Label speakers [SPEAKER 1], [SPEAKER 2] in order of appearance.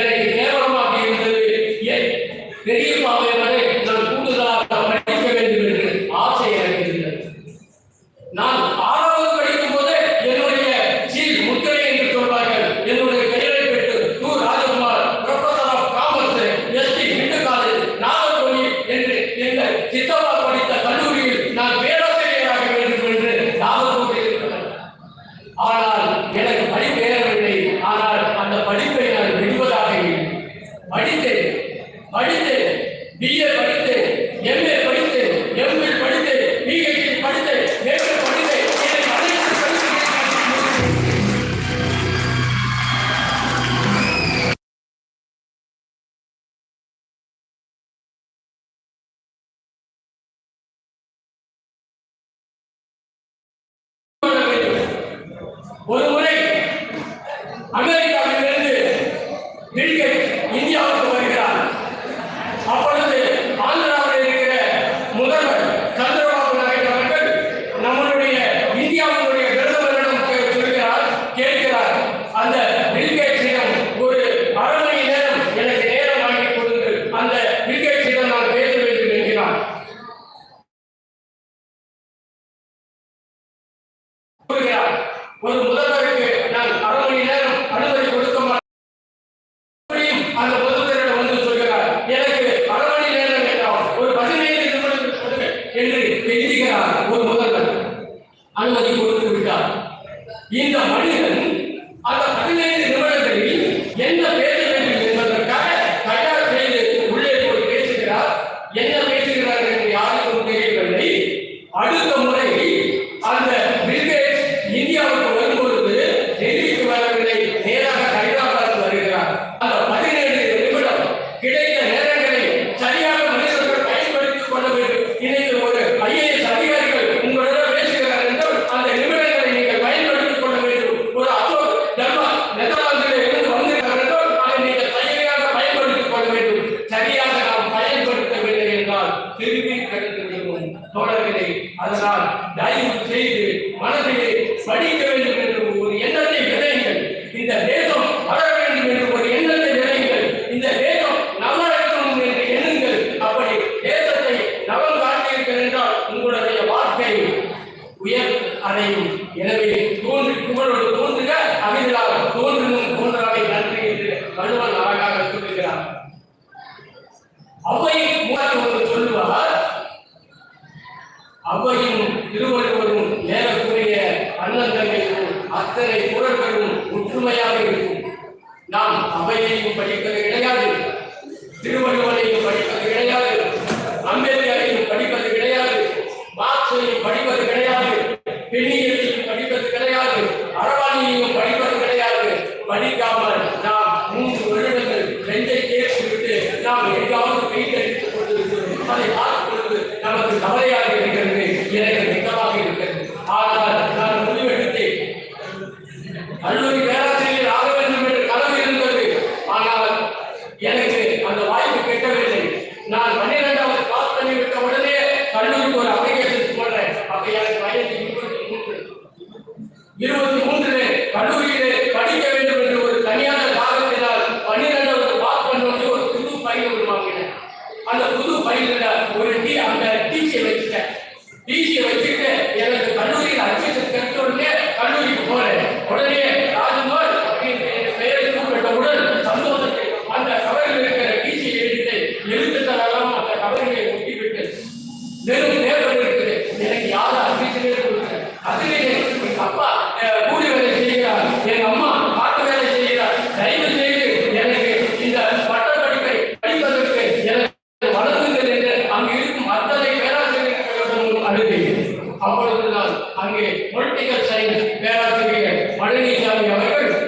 [SPEAKER 1] எனக்கு கேவலமாக இருந்தது. என் பெரியம்மாவை வரை நான் கூடுதலாக நான் ஒரு முறை 我怎么在这？அதனால் தயவு செய்து மனதிலே படிக்க வேண்டும் அவ்வையும் திருவள்ளுவரும் ஏறக்குரிய அண்ணன் அத்தனை குரல்களும் ஒற்றுமையாக இருக்கும். நாம் அவையையும் படிப்பது கிடையாது திருவள்ளுவரையும் படிப்பது கிடையாது அம்பேத்கரையும் படிப்பது கிடையாது மார்க்சையும் படிப்பது கிடையாது பெண்ணியத்தையும் படிப்பது கிடையாது அரவாணியையும் படிப்பது கிடையாது. படிக்காமல் நாம் மூன்று வருடங்கள் நெஞ்சை கேட்டு விட்டு நாம் எங்காவது பெய்தடித்துக் கொண்டிருக்கிறோம். அதை நான் பன்னிரெண்டாவது பாஸ் பண்ணி விட்ட உடனே கல்லூரிக்கு ஒரு அப்ளிகேஷன் போடுறேன். அப்ப எனக்கு வயது இருபத்தி மூன்று. இருபத்தி மூன்று கல்லூரியிலே படிக்க வேண்டும் என்று ஒரு தனியான காரணத்தினால் பன்னிரெண்டாவது பாஸ் பண்ணி ஒரு புது பையன் ஒன்று வாங்கினேன். அந்த புது பையில ஒரு டீ அந்த டிசியை வச்சுட்டேன். டிசியை வச்சுட்டு எனக்கு पढ़ लीजिए आप यहाँ पर।